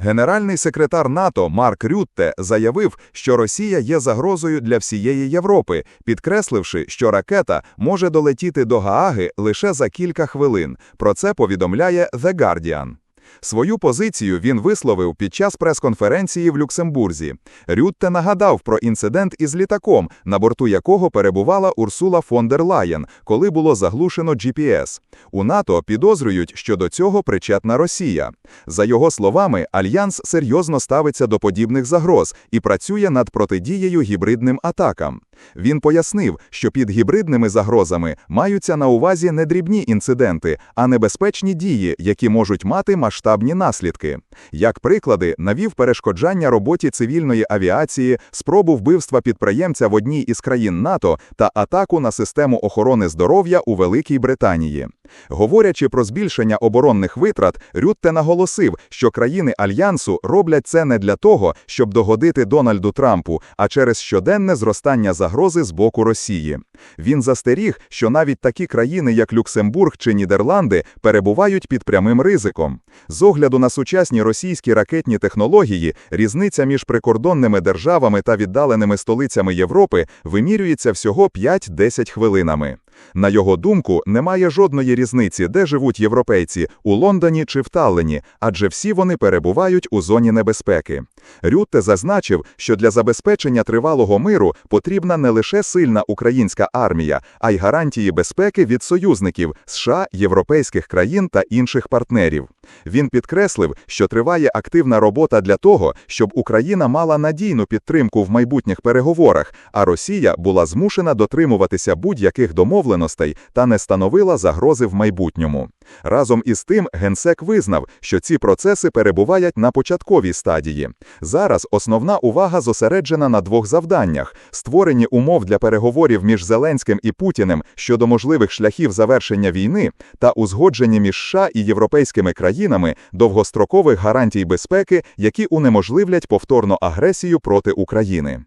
Генеральний секретар НАТО Марк Рютте заявив, що Росія є загрозою для всієї Європи, підкресливши, що ракета може долетіти до Гааги лише за кілька хвилин. Про це повідомляє The Guardian. Свою позицію він висловив під час прес-конференції в Люксембурзі. Рютте нагадав про інцидент із літаком, на борту якого перебувала Урсула фон дер Лаєн, коли було заглушено GPS. У НАТО підозрюють, що до цього причетна Росія. За його словами, альянс серйозно ставиться до подібних загроз і працює над протидією гібридним атакам. Він пояснив, що під гібридними загрозами маються на увазі не дрібні інциденти, а небезпечні дії, які можуть мати масштабні наслідки. Як приклади, навів перешкоджання роботі цивільної авіації, спробу вбивства підприємця в одній із країн НАТО та атаку на систему охорони здоров'я у Великій Британії. Говорячи про збільшення оборонних витрат, Рютте наголосив, що країни альянсу роблять це не для того, щоб догодити Дональду Трампу, а через щоденне зростання загрози з боку Росії. Він застеріг, що навіть такі країни, як Люксембург чи Нідерланди, перебувають під прямим ризиком. З огляду на сучасні російські ракетні технології, різниця між прикордонними державами та віддаленими столицями Європи вимірюється всього 5-10 хвилинами. На його думку, немає жодної різниці, де живуть європейці у Лондоні чи в Таллині, адже всі вони перебувають у зоні небезпеки. Рютте зазначив, що для забезпечення тривалого миру потрібна не лише сильна українська армія, а й гарантії безпеки від союзників США, європейських країн та інших партнерів. Він підкреслив, що триває активна робота для того, щоб Україна мала надійну підтримку в майбутніх переговорах, а Росія була змушена дотримуватися будь-яких домовленостей та не становила загрози в майбутньому. Разом із тим, генсек визнав, що ці процеси перебувають на початковій стадії. Зараз основна увага зосереджена на двох завданнях: створенні умов для переговорів між Зеленським і Путіним щодо можливих шляхів завершення війни та узгодженні між США і європейськими країнами довгострокових гарантій безпеки, які унеможливлять повторну агресію проти України.